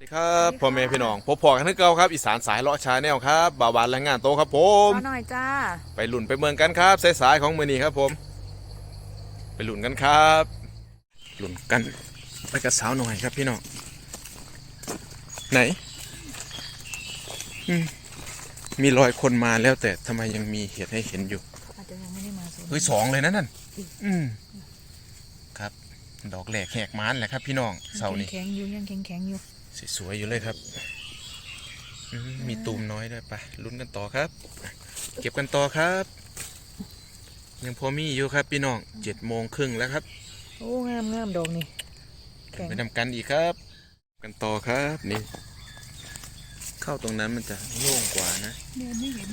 สวัสดีครับพ่อแม่พี่น้องพบพอกันที่เก่าครับอีสานสายเลาะชาแนลครับบ่าวบานแรงงานโตครับผมมาหน่อยจ้าไปหลุ่นไปเมืองกันครับสายๆของมือนี้ครับผม ไปหลุ่นกันครับหลุ่นกันไปกับสาวหน่อยครับพี่น้องไหนอืมมีรอยคนมาแล้วแต่ทำไมยังมีเหตุให้เห็นอยู่อาจจะยังไม่ได้มาโซนเฮ้ยสองเลยนะนั่นอืมครับ ดอกแหลกแหกม้านแหละครับ พี่น้องเสาร์นี้แข็งๆอยู่ยังแข็งแข็งๆอยู่ สวยๆอยู่เลยครับอืมมีตูมน้อยด้วยไปลุ้นกันต่อครับ เก็บกันต่อครับ ยังพอมีอยู่ครับพี่น้องเจ็ดโมงครึ่งแล้วครับ โอ้งามงามดอกนี่แข็งไปนำกันอีกครับ กันต่อครับนี่เข้าตรงนั้นมันจะโล่งกว่านะเดินไม่เห็น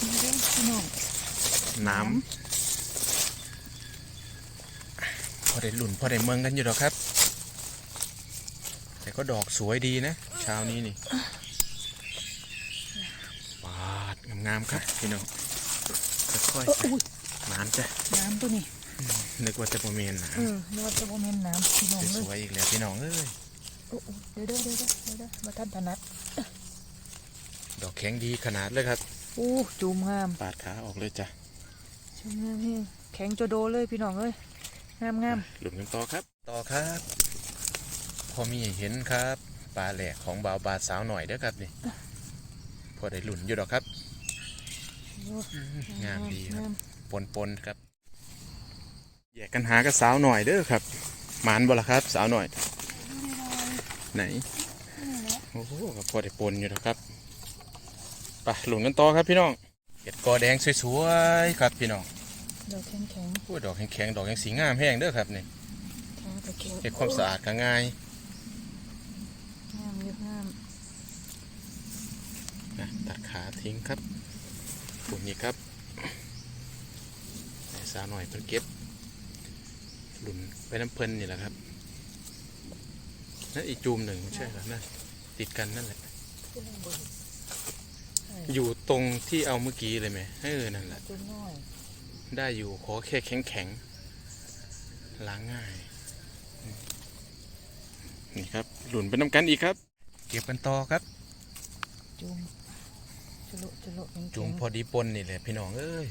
นี่เด้อพี่น้องน้ำพอได้หลุ่นพอได้เมืองกันอยู่หรอกครับแต่ ก็ดอกสวยดีนะเช้านี้นี่ปาดงามๆครับพี่น้องค่อยเอออุ้ยๆน้ำจ้ะน้ำตัวนี้นึกว่าจะโมเมนนะเออนึกว่าจะโมเมนน้ำพี่น้องเลสยวยๆอีกแล้วพี่น้องเอ้ยโอ้โอ้เดี๋ยวเด้อเดี๋ยวเด้อเดี๋ยวเด้อมาท่านถนัดดอกแข็งดีขนาดเลยครับโอ้จูมงามปาดขาออกเลยจ้ะจูมงามเฮ้แข็งจะโดเลยพี่น้องเอ้ยงามงามหลุมกันต่อครับ ต่อครับ พอมีให้เห็นครับปลาแหลกของบ่าวบาดสาวหน่อยเด้อครับนี่พอได้หลุนอยู่ดอกครับโอ้งามดีครับงามปนปนๆครับแยกกันหากับสาวหน่อยเด้อครับหมานบ่ละครับ สาวหน่อย ไหนโอ้โหก็พอได้ปนอยู่นะครับไปหลุนกันต่อครับพี่น้องเห็ดกอแดงสวยๆครับพี่น้องดอกแข็งแข็งโอ้ยดอกแข็งๆดอกแข็งสีงามแห้งเด้อครับนี่ๆขาตะแคงเก็บความสะอาดก็ง่าย งามเยอะงาม นะตัด ขาทิ้งครับปุ่นนี้ครับในสาวหน่อยเพิ่นเก็บหลุนไปน้ำเพลินนี่แหละครับ นั่นอีกจูมหนึ่งไม่ใช่เหรอนั่นติดกันนั่นแหละ อยู่ตรงที่เอาเมื่อกี้เลยไหมเออนั่นแหละจุดน้อยได้อยู่ขอแค่แข็งแข็งๆล้างง่ายอืมนี่ครับ หลุนไปน้ำกันอีกครับ เก็บกันต่อครับจุ่ม จุลุจุลุแข็งๆจุ่มพอดีปนนี่แหละพี่น้องเอ้ย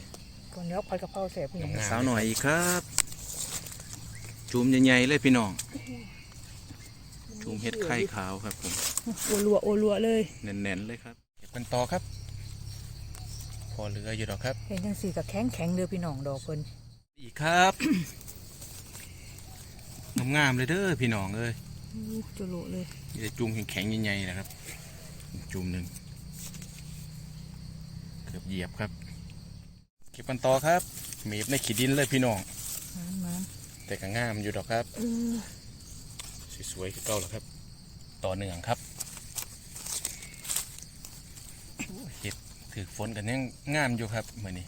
ก่อนแล้วผัดกะเพราแสบพี่น้องสาวหน่อยอีกครับ จุ่มใหญ่ๆเลยพี่น้อง จุ่มเห็ดไข่ขาวครับผมโอลัวโอลัวเลยแน่นๆเลยครับเก็บกันต่อครับ พอเหลืออยู่ดอกครับเห็นจังสีกับแข็งแข็งๆเด้อพี่น้องดอกเพิ่นอีกครับงามๆเลยเด้อพี่น้องเอ้ยอู้จุลุเลยนี่จะจุ่มแข็งๆใหญ่ๆนะครับ จุ่มหนึ่ง เกือบเหยียบครับ เก็บกันต่อครับเมีบในขีดินเลยพี่น้องน้ำน้แต่ก็งามอยู่ดอกครับำเออสวยๆคือเก่าแล้วครับ ต่อเนื่องครับโอ้ยเห็ดถือฝนกันยังงามอยู่ครับมื่อนี้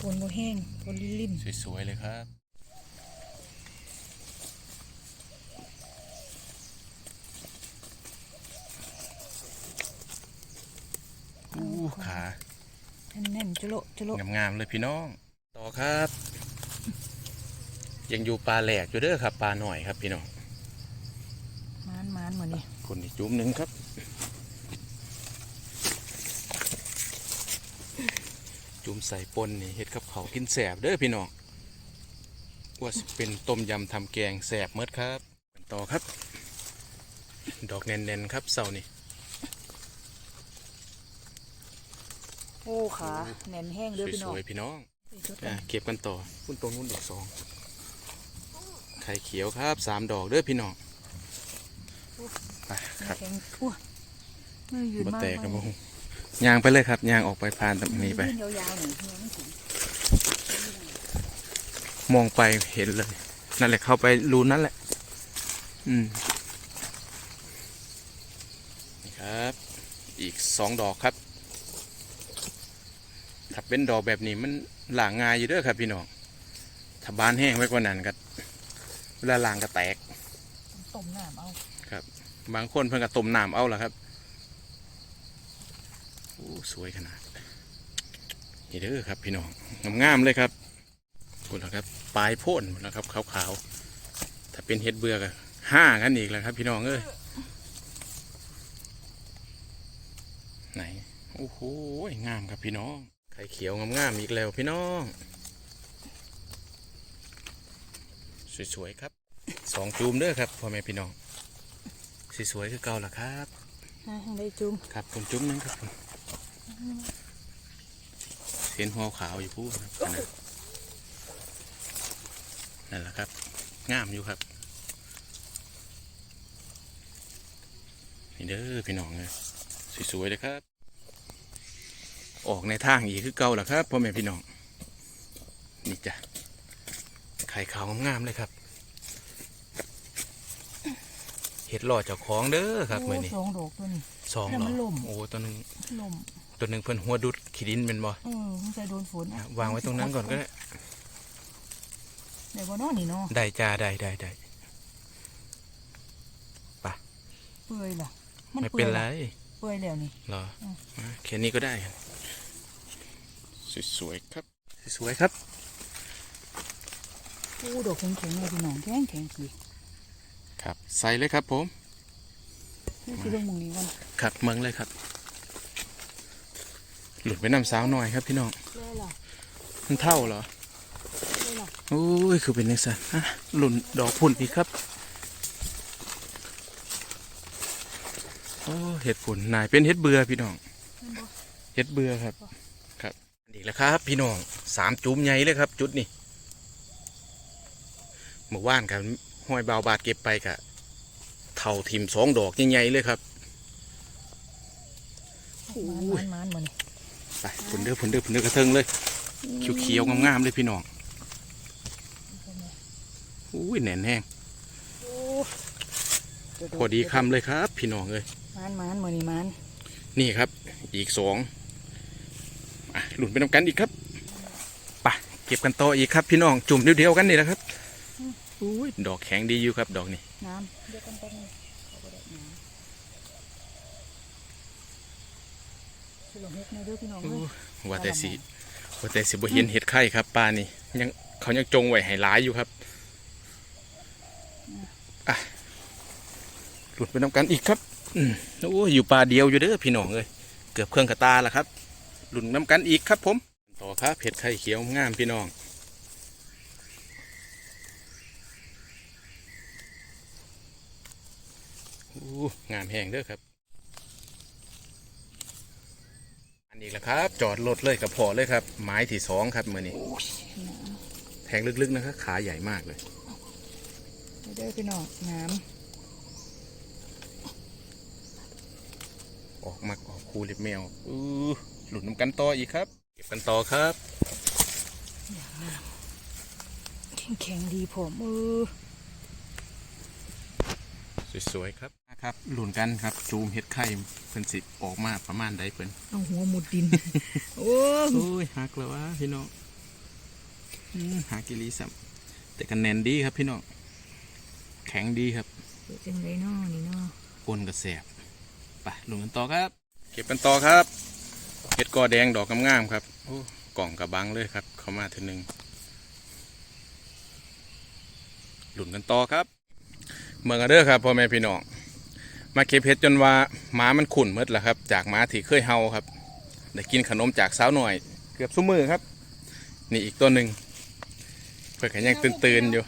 ปนโมแห้งปนลิ่มสวยๆเลยครับอู้ ขาแน่นๆจุลุจุลุงามๆเลยพี่น้อง ต่อครับ ยังอยู่ปลาแหลกอยู่เด้อครับ ปลาหน่อยครับพี่น้องมานมานเหมือนนี่คนอีกจุ่มหนึ่งครับจุ่มใส่ปนนี่เฮ็ดกับเขาวกินแสบเด้อพี่น้องว่าสิเป็นต้มยำทำแกงแสบเมดครับกันต่อครับ ดอกแน่นๆครับเสานี่ อ้ขาแน่นแห้งเด้อพี่สน้องวยๆพี่น้องไปชุดอะกันเก็บกันต่อพุ่นตรงนู้นดอกสองไข่เขียวครับสามดอกเด้อพี่น้องไปครับแข็งอ้วมือยืนบ่มากแตกครับผมยางไปเลยครับยางออกไปผ่านตรงนี้ไปยืนยาวๆหน่อยเนี่ยไม่ถึงมองไปเห็นเลย นั่นแหละเข้าไปรูนั่นแหละ อืมนี่ครับ อีกสองดอกครับ ถ้าเป็นดอกแบบนี้มันหลางง่ายอยู่เด้อครับพี่น้องถ้าบานแห้งไว้กว่านั้นก็เวลาล้างก็แตกต้มน้ำเอาครับ บางคนเพิ่นก็ต้มน้ำเอาล่ะครับโอ้สวยขนาดนี่เด้อครับพี่น้องงามๆเลยครับคุณนะครับปลายโพ่นหมดแล้วครับขาวๆถ้าเป็นเห็ดเบื่อก็ห้ากันอีกแล้วครับ พี่น้องเอ้ยไหนโอ้โหงามครับพี่น้อง ไข่เขียวงามๆอีกแล้วพี่น้อง สวยๆครับสองจูมเด้อครับพ่อแม่พี่น้องสวยๆคือเก่าล่ะครับฮะได้จุ่มครับผมจุ้มนึงครับผมเห็นหัวขาวอยู่พูดครับอันนั้นนั่นแหละครับงามอยู่ครับนี่เด้อพี่น้องเลยสวยๆเลยครับ ออกในทางอีกคือเก่าล่ะครับพ่อแม่พี่น้องนี่จ้ะไข่ขาวงามๆเลยครับเห็ดหล่อเจ้าของเด้อครับเมื่อนี้สองดอกตัวนี้สองแล้วเหรมันอล่มโอ้ตัวหนึ่งลมตัวหนึ่งเพิ่นหัวดุดขีดินเป็นบ่เออมันจะโดนฝนอะวางไว้ตรงนั้นก่อนก็ได้ได้บ่เนอนี่เนาะได้จ้าได้ได้ได้เปื่อยล่ะไม่เป็นไรเปื่อยแล้วนี่เหรออืมอะแค่นี้ก็ได้ครับ สวยๆครับ สวยๆครับโอ้ดอกแข็งๆเลยพี่น้องแข็งแข็งสิครับใส่เลยครับผมนี่คือเรื่องมึงนี้ก่อนครับเมืองเลยครับ หลุดไปน้ำสาวหน่อยครับพี่น้องเลยล่ะมันเท่าเหรอเลยล่ะโอ้ยคือเป็นนักสันอะหลุนดอกพุ่นอีกครับโอ้เห็ดผุนนายเป็นเห็ดเบื่อพี่น้องแม่นบ่เฮ็ดเบื่อครับครับอีก แล้วครับ พี่น้องสามจุ้มใหญ่เลยครับ จุดนี้เมื่อวานครับห้อยบาวบาดเก็บไปกะเท่าทิมสองดอกใหญ่ๆเลยครับมันมันมันมันนี่ไปผุนเด้อผุนเด้อผุนเด้อกระเทิงเลยเขียวๆงามๆเลยพี่น้องอุ้ยแน่นแห้งโอ้พอดีคำเลยครับ พี่น้องเลยมันมันมันนี่มันนี่ครับ อีกสองอะ หลุนไปนำกันอีกครับไปเก็บกันต่ออีกครับ พี่น้องจุ่มเดียวๆกันนี่แหละครับอุ้ยดอกแข็งดีอยู่ครับ ดอกนี้น้ำเดี๋ยวกันแป๊บนึงเอาไปได้น้ำสิลงเฮ็ดในเด้อพี่น้องเอ้ยว่าแต่สิว่าแต่สิบ่เห็นเห็ดไข่ครับปลานี่ยังเขายังจงไว้ให้หลายอยู่ครับอะหลุดไปนำกันอีกครับ อืมโอ้ยอยู่ปลาเดียวอยู่เด้อพี่น้องเอ้ยเกือบเครื่องกระตาแล้วครับ หลุดนำกันอีกครับผม ต่อครับเห็ดไข่เขียวงามพี่น้องอู้งามแห้งเด้อครับ อันนี้แหละครับ จอดรถเลยกับพอเลยครับ ไม้ที่สองครับมือนี้แทงลึกๆนะครับขาใหญ่มากเลยเด้อพี่น้องน้ออกมักออกคูเล็บแมวอู้ หลุดน้ำกันต่ออีกครับ เก็บกันต่อครับำแข็งๆดีผมเออสวยๆครับครับหลุนกันครับจูมเห็ดไข่เพิ่นสิออกมาประมาณใดเพิ่นเอาหัวมุดดินโอ้โอ้ยหักแล้ววะพี่น้องอืมหักกิลีสัมแต่กันแน่นดีครับพี่น้องแข็งดีครับเป็นจังไรน้อนี่น้อก้นกระแสบไปลงกันต่อครับ เก็บกันต่อครับ เห็ดกอแดงดอกงามๆครับโอ้กล่องกระบังเลยครับ เข้ามาทีหนึ่งหลุนกันต่อครับ เมืองกันเด้อครับพ่อแม่พี่น้องมาเก็บเห็ดจนว่าหมามันขุ่นหมดแล้วครับ จากหมาที่เคยเฮาครับได้กินขนมจากสาวหน่อย เกือบซุ้มือครับ นี่อีกตัวหนึ่งเพื่อนก็ยังตื่นๆอยู่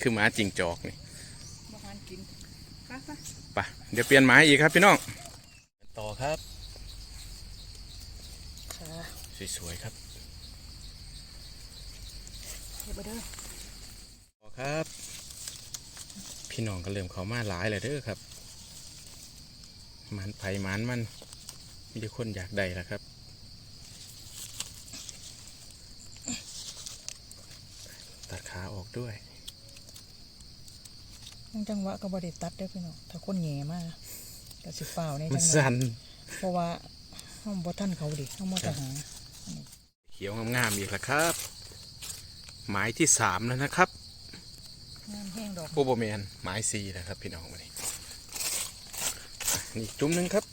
คือหมาจิงจอกนี่มาหานกินไปไปไปเดี๋ยวเปลี่ยนหมายอีกครับพี่น้องต่อครับค่ะ สวยๆครับเฮ็ดบ่เด้อต่อครับ พี่น้องก็เริ่มเขามาหลายเลยเด้อครับ มันไผ่มันมันมีแต่คนอยากได้แล้วครับตัดขาออกด้วยยังจังหวะก็บ่ได้ตัดเด้อพี่น้องถ้าคนแหย่มาก็สิฟ้าวในมันจังหวะสั่นเพราะว่าเฮาบ่ทันเขาดิเฮามาแต่หา เขียวงามๆอีกแล้วครับ หมายที่สามแล้วนะครับงามแห้งดอกโอโบแมนหมายสี่นะครับ พี่น้องมานี่อะนี่จุ่มหนึ่งครับ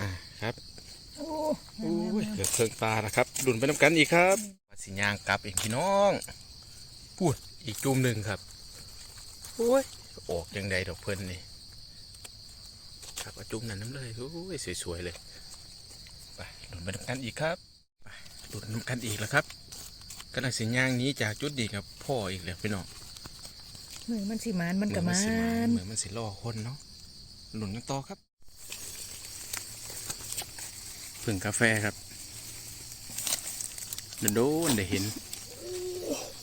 อ่าครับโอ้โอ้ยเกือบเครื่องตานะครับดุนไปน้ำกันอีกครับไปสิย่างกลับเองพี่น้องพูดอีกจุ่มหนึ่งครับโอ้ยออกยังไงดอกเพิ่นนี่ ครับเอาจุ่มนั้นน้ำเลยโอ้ยสวยๆเลยไปหลุนไปทำกันอีกครับไปหลุนทำกันอีกแล้วครับกำลังสิย่างหนี้จากจุดดีกับพ่ออีกแล้วพี่น้องเหมือนมันสิมานมันกับมันเหเหมือนมันสิล่อคนเนาะหลุนกันต่อครับผึ่งกาแฟครับโดนๆได้เห็น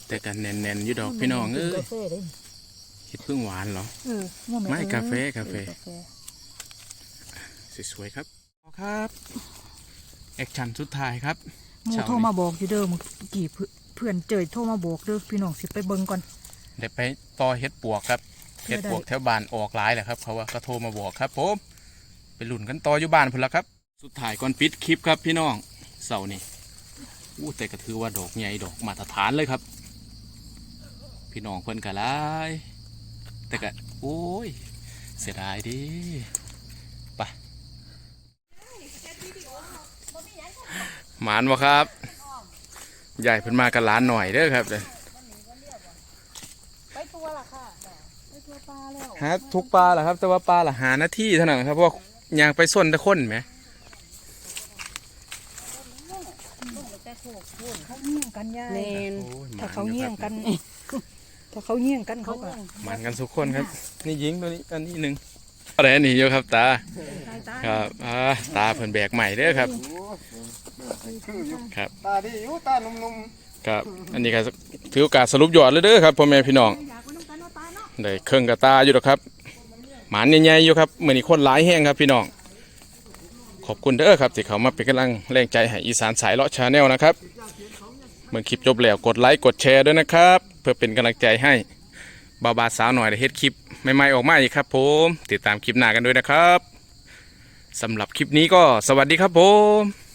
แต่กันแน่นๆอยู่ดอกพี่น้องเอ้ยกาแฟเด้เห็ดพึ่งหวานเหรอเออบ่แนไม่เออกาแฟกาแฟกาแฟ สวยๆครับครับแอคชั่นสุดท้ายครับหมูเช้านี้โทรมาบอกอยู่เด้อเมื่อกี้เพื่อนเพื่อนเจอโทรมาบอกเด้อพี่น้องสิไปเบิ่งก่อนเดี๋ยวไปต่อเห็ดปวกครับเพื่เห็อดได้ปวกแถวบ้านออกหลายแหละครับ เขาว่าเขาโทรมาบอกครับผมไปหลุนกันต่ออยู่บ้านพุ่นละครับ สุดท้ายก่อนปิดคลิปครับพี่น้องเสาร์นี่อู้แต่ก็ถือว่าดอกใหญ่ดอกมาตรฐานเลยครับ พี่น้องเพิ่นก็หลาย แต่ก็โอ้ย เสียดายดิไป หมานวะครับ ใหญ่เพิ่นมากันล้านหน่อยเด้อครับเด้อไปตัวละค่ะไปตัวปลาแล้วหาทุกปลาเหรอครับ แต่ว่าปลาละหาหน้าที่เท่านั้นครับเพราะว่ายางไปส้นแตะคนไหมแต่โขกโขกเขาเงี่ยงกันยายเนนโอ้ยถ้าเขาเงี่ยงกันถ้าเขาเงี่ยงกันเขาก็มันกันทุกคนครับ นี่ยิงตัวนี้อันนี้หนึ่งอะไรอันนี้อยู่ครับตาตายตายครับอ่าตาเพิ่นแบกใหม่เด้อครับ ครับ ตาดีอยู่ตาหนุ่มครับ อันนี้ก็ถือโอกาสสรุปยอดเลยเด้อครับพ่อแม่พี่น้องอยากไปน้ำกันเอาตายเนาะได้เครื่องกระตาอยู่ดอกครับหมานใหญ่ๆอยู่ครับเหมือนนี้คนหลายแห้งครับพี่น้องขอบคุณเด้อครับที่เขามาเป็นกำลังแรงใจให้อีสานสายเลาะชาแนลนะครับเมื่อคลิปจบแล้วกดไลค์กดแชร์ด้วยนะครับ เพื่อเป็นกำลังใจให้บาวบาสาวหน่อยได้เฮ็ดคลิปใหม่ๆออกมาอีกครับ ผมติดตามคลิปหน้ากันด้วยนะครับสำหรับคลิปนี้ก็สวัสดีครับผม